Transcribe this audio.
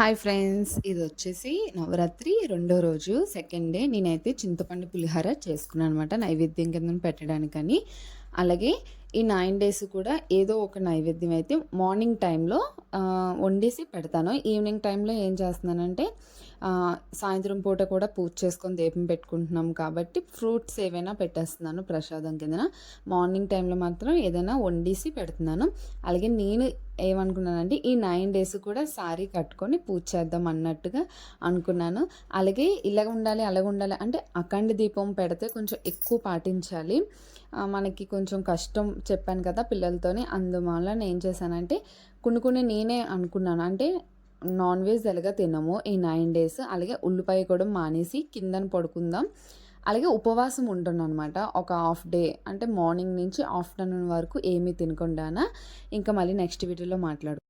Hi friends ఇది వచ్చేసి నవరాత్రి రెండో రోజు సెకండ్ డే. నేనైతే చింతపండు పులిహోర చేసుకున్నాను అనమాట నైవేద్యం కింద పెట్టడానికని. అలాగే ఈ నైన్ డేస్ కూడా ఏదో ఒక నైవేద్యం అయితే మార్నింగ్ టైంలో వండేసి పెడతాను. ఈవినింగ్ టైంలో ఏం చేస్తున్నానంటే సాయంత్రం పూట కూడా పూజ చేసుకొని దీపం పెట్టుకుంటున్నాం కాబట్టి ఫ్రూట్స్ ఏవైనా పెట్టేస్తున్నాను ప్రసాదం కిందన. మార్నింగ్ టైంలో మాత్రం ఏదైనా వండేసి పెడుతున్నాను. అలాగే నేను ఏమనుకున్నానంటే ఈ నైన్ డేస్ కూడా శారీ కట్టుకొని పూజ చేద్దాం అన్నట్టుగా అనుకున్నాను. అలాగే ఇలాగ ఉండాలి అలాగ ఉండాలి అంటే అఖండ దీపం పెడితే కొంచెం ఎక్కువ పాటించాలి. మనకి కొంచెం కొంచెం కష్టం చెప్పాను కదా పిల్లలతోని. అందువల్ల నేను ఏం చేశానంటే కొన్ని కొన్ని నేనే అనుకున్నాను. అంటే నాన్ వెజ్ ఎలాగా తినము ఈ నైన్ డేస్. అలాగే ఉల్లిపాయ కూడా మానేసి కిందన పడుకుందాం. అలాగే ఉపవాసం ఉంటున్నాను అనమాట ఒక హాఫ్ డే. అంటే మార్నింగ్ నుంచి ఆఫ్టర్నూన్ వరకు ఏమీ తినకుండానా. ఇంకా మళ్ళీ నెక్స్ట్ వీడియోలో మాట్లాడు